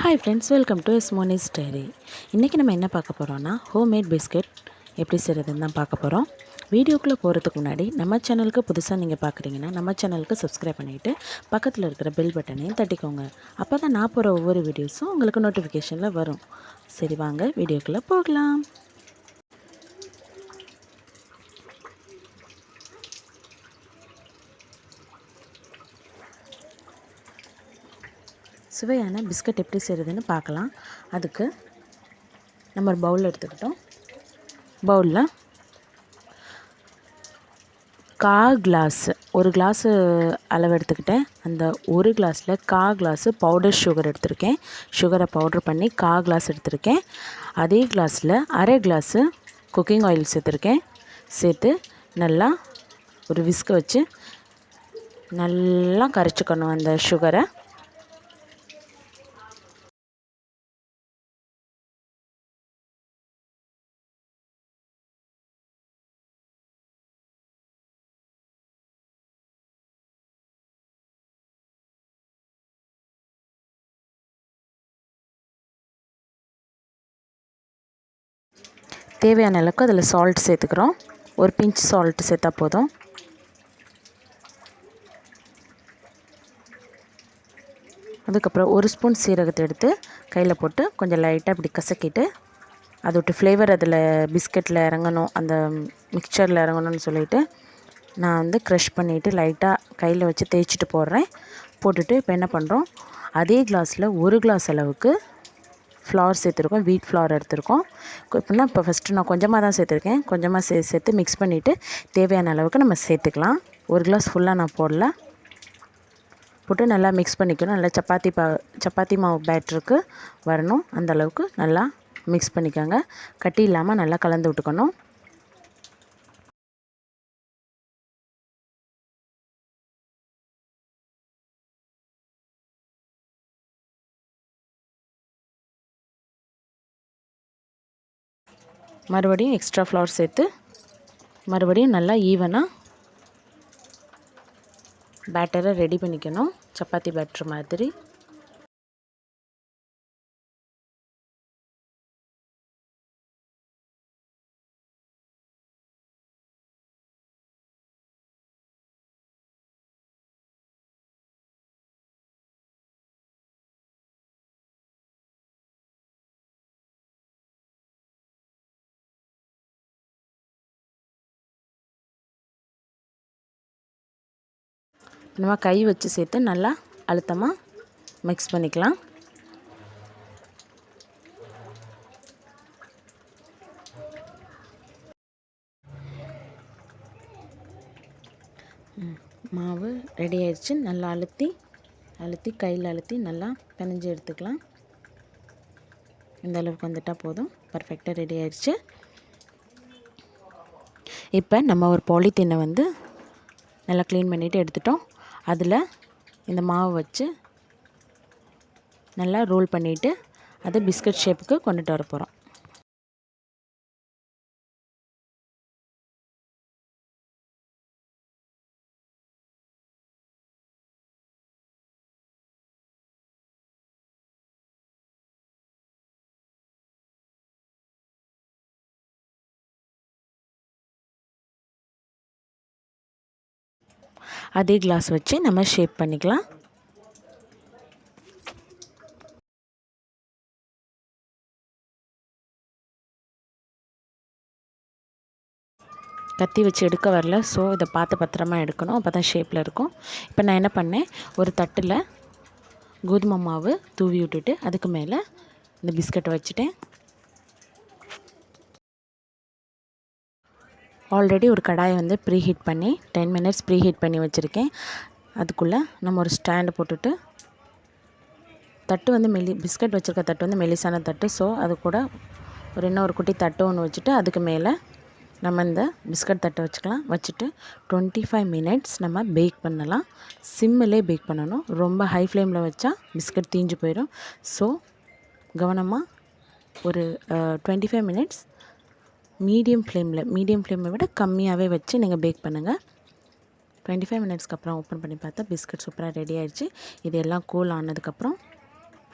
Hi friends welcome to Monis diary இன்றைக்கி நம்ம என்ன பார்க்க போகிறோன்னா ஹோம்மேட் பிஸ்கட் எப்படி செய்கிறதுன்னு தான் பார்க்க போகிறோம் வீடியோக்குள்ளே போகிறதுக்கு முன்னாடி நம்ம சேனலுக்கு புதுசாக நீங்கள் பார்க்குறீங்கன்னா நம்ம சேனலுக்கு சப்ஸ்கிரைப் பண்ணிவிட்டு பக்கத்தில் இருக்கிற பெல் பட்டனையும் தட்டிக்கோங்க. அப்போ தான் நான் போகிற ஒவ்வொரு வீடியோஸும் உங்களுக்கு நோட்டிஃபிகேஷனில் வரும். சரி வாங்க வீடியோக்குள்ளே போகலாம். சுவையான பிஸ்கட் எப்படி செய்கிறதுன்னு பார்க்கலாம். அதுக்கு நம்ம ஒரு பவுல் எடுத்துக்கிட்டோம். பவுலில் கா கிளாஸ் ஒரு கிளாஸு அளவு எடுத்துக்கிட்டேன். அந்த ஒரு கிளாஸில் கா கிளாஸு பவுடர் சுகர் எடுத்திருக்கேன். சுகரை பவுடர் பண்ணி கா கிளாஸ் எடுத்திருக்கேன். அதே கிளாஸில் அரை கிளாஸு குக்கிங் ஆயில் சேர்த்துருக்கேன். சேர்த்து நல்லா ஒரு விஸ்க வச்சு நல்லா கரைச்சிக்கணும் அந்த சுகரை தேவையான அளவுக்கு அதில் சால்ட் சேர்த்துக்கிறோம். ஒரு பிஞ்ச் சால்ட் சேர்த்தா போதும். அதுக்கப்புறம் ஒரு ஸ்பூன் சீரகத்தை எடுத்து கையில் போட்டு கொஞ்சம் லைட்டாக இப்படி கசக்கிட்டு அதோட ஃப்ளேவர் அதில் பிஸ்கட்டில் இறங்கணும் அந்த மிக்சரில் இறங்கணும்னு சொல்லிவிட்டு நான் வந்து க்ரஷ் பண்ணிவிட்டு லைட்டாக கையில் வச்சு தேய்ச்சிட்டு போடுறேன். போட்டுட்டு இப்போ என்ன பண்ணுறோம் அதே கிளாஸில் ஒரு கிளாஸ் அளவுக்கு ஃப்ளவர் சேர்த்துருக்கோம் வீட் ஃப்ளவர் எடுத்திருக்கோம். எப்படின்னா இப்போ ஃபஸ்ட்டு நான் கொஞ்சமாக தான் சேர்த்துருக்கேன். கொஞ்சமாக சே சேர்த்து மிக்ஸ் பண்ணிவிட்டு தேவையான அளவுக்கு நம்ம சேர்த்துக்கலாம். ஒரு கிளாஸ் ஃபுல்லாக நான் போடல. போட்டு நல்லா மிக்ஸ் பண்ணிக்கணும். நல்லா சப்பாத்தி பா சப்பாத்தி மாவு பேட்டருக்கு வரணும். அந்த அளவுக்கு நல்லா மிக்ஸ் பண்ணிக்கோங்க. கட்டி இல்லாமல் நல்லா கலந்து விட்டுக்கணும். மறுபடியும் எக்ஸ்ட்ரா ஃப்ளவர் சேர்த்து மறுபடியும் நல்லா ஈவனாக பேட்டரை ரெடி பண்ணிக்கணும். சப்பாத்தி பேட்டர் மாதிரி. நம்ம கை வச்சு சேர்த்து நல்லா அழுத்தமாக மிக்ஸ் பண்ணிக்கலாம். மாவு ரெடி ஆயிடுச்சு. நல்லா அழுத்தி அழுத்தி கையில் அழுத்தி நல்லா பிணைஞ்சு எடுத்துக்கலாம். இந்த அளவுக்கு வந்துட்டால் போதும். பர்ஃபெக்டாக ரெடி ஆயிடுச்சு. இப்போ நம்ம ஒரு பாலித்தீனை வந்து நல்லா க்ளீன் பண்ணிவிட்டு எடுத்துட்டோம். அதில் இந்த மாவை வச்சு நல்லா ரோல் பண்ணிவிட்டு அதை பிஸ்கட் ஷேப்புக்கு கொண்டுட்டு வர போகிறோம் அதே கிளாஸ் வச்சு நம்ம ஷேப் பண்ணிக்கலாம். கத்தி வச்சு எடுக்க வரல. ஸோ இதை பார்த்து பத்திரமா எடுக்கணும். அப்போ தான் ஷேப்பில் இருக்கும். இப்போ நான் என்ன பண்ணேன்? ஒரு தட்டில் கோதுமை மாவு தூவி விட்டுட்டு அதுக்கு மேலே இந்த பிஸ்கட்டை வச்சுட்டேன். ஆல்ரெடி ஒரு கடாயை வந்து ப்ரீ ஹீட் பண்ணி டென் மினிட்ஸ் ப்ரீ ஹீட் பண்ணி வச்சுருக்கேன். அதுக்குள்ளே நம்ம ஒரு ஸ்டாண்டு போட்டுட்டு தட்டு வந்து மெல்லி பிஸ்கட் வச்சுருக்க தட்டு வந்து மெல்லிசான தட்டு. ஸோ அது கூட ஒரு இன்னும் ஒரு குட்டி தட்டு ஒன்று வச்சுட்டு அதுக்கு மேலே நம்ம இந்த பிஸ்கட் தட்டை வச்சுக்கலாம். வச்சுட்டு டுவெண்ட்டி ஃபைவ் மினிட்ஸ் நம்ம பேக் பண்ணலாம். சிம்மிலே பேக் பண்ணணும். ரொம்ப ஹை ஃப்ளேமில் வச்சா பிஸ்கட் தீஞ்சு போயிடும். ஸோ கவனமாக ஒரு டுவெண்ட்டி ஃபைவ் மினிட்ஸ் மீடியம் ஃப்ளேமில் மீடியம் ஃப்ளேமை விட கம்மியாகவே வச்சு நீங்கள் பேக் பண்ணுங்கள். டுவெண்ட்டி ஃபைவ் மினிட்ஸ்க்கு அப்புறம் ஓப்பன் பண்ணி பார்த்தா பிஸ்கட் சூப்பராக ரெடி ஆகிடுச்சு இது எல்லாம் கூல் ஆனதுக்கப்புறம்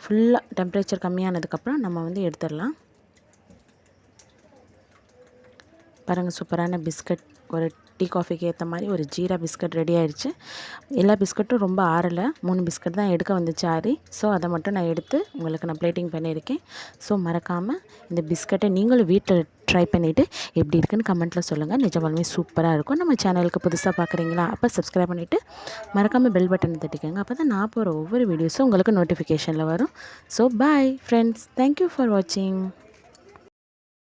ஃபுல்லாக டெம்பரேச்சர் கம்மியானதுக்கப்புறம் நம்ம வந்து எடுத்துடலாம். பாருங்கள் சூப்பரான பிஸ்கட் ஒரு டீ காஃபிக்கு ஏற்ற மாதிரி ஒரு ஜீரா பிஸ்கட் ரெடி ஆயிடுச்சு. எல்லா பிஸ்கட்டும் ரொம்ப ஆறலை. மூணு பிஸ்கட் தான் எடுக்க வந்துச்சு ஆறி ஸோ அதை மட்டும் நான் எடுத்து உங்களுக்கு நான் பிளேட்டிங் பண்ணியிருக்கேன். ஸோ மறக்காமல் இந்த பிஸ்கட்டை நீங்களும் வீட்டில் ட்ரை பண்ணிவிட்டு எப்படி இருக்குன்னு கமெண்ட்டில் சொல்லுங்கள் நிஜமாலுமே சூப்பராக இருக்கும். நம்ம சேனலுக்கு புதுசாக பார்க்குறீங்களா அப்போ சப்ஸ்கிரைப் பண்ணிவிட்டு மறக்காமல் பெல் பட்டன் தட்டிக்கோங்க. அப்போ தான் நான் போகிற ஒவ்வொரு வீடியோஸும் உங்களுக்கு நோட்டிஃபிகேஷனில் வரும். So bye friends thank you for வாட்சிங்